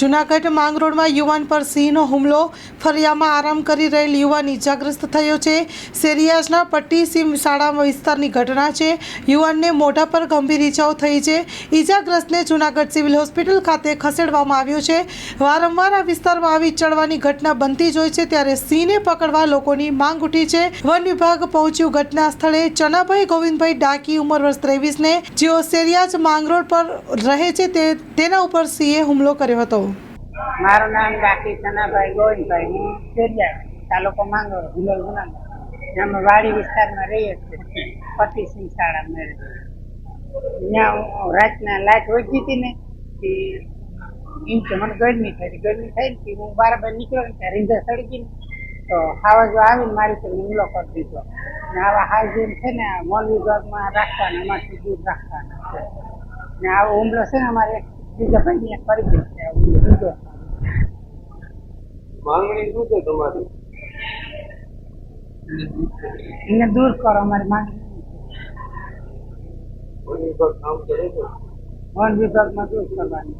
જુનાગઢ માંગરોળમાં યુવાન પર સિંહનો હુમલો. ફરિયામાં આરામ કરી રહેલ યુવાન ઇજાગ્રસ્ત થયો છે. સેરિયાજના પટ્ટી સીમ શાળા વિસ્તારની ઘટના છે. યુવાનને મોઢા પર ગંભીર ઈજાઓ થઈ છે. ઇજાગ્રસ્તને જુનાગઢ સિવિલ હોસ્પિટલ ખાતે ખસેડવામાં આવ્યો છે. વારંવાર આ વિસ્તારમાં આવી ચડવાની ઘટના બનતી જ હોય છે, ત્યારે સિંહને પકડવા લોકોની માંગ ઉઠી છે. વન વિભાગ પહોંચ્યું ઘટના સ્થળે. ચનાભાઈ ગોવિંદભાઈ ડાકી ઉંમર વર્ષ ત્રેવીસને. જેઓ સેરિયાજ માંગરોળ પર રહે છે, તે તેના ઉપર સિંહે હુમલો કર્યો હતો. મારું નામ રાખી સનાભાઈ ગોવિંદભાઈ. હું ફેરિયા તાલુકો માંગો જિલ્લો જુનાગઢ અમે વાડી વિસ્તારમાં રહીએ છીએ. પતિસિંહ શાળા મેળે. ત્યાં રાતના લાઈટ વધી હતી ને તે એમ કે મને ગરમી થઈ ગરમી થઈ ને હું બાર બાર નીકળ્યો ને, ત્યાં રીંધા સળગી તો હાવા જો આવીને મારી તો હુમલો કરી દીધો. ને આવા હાઈજીન છે ને વન વિભાગમાં રાખવાના એમાંથી દૂર રાખવાના છે. ને આવો હુમલો છે ને, અમારે બીજા ભાઈને કરી દીધો છે માંગણી શું છે તમારી? એને દૂર કરો અમારી માંગણી. વન વિભાગ કામ કરે છે? વન વિભાગમાં દૂર કરવાની.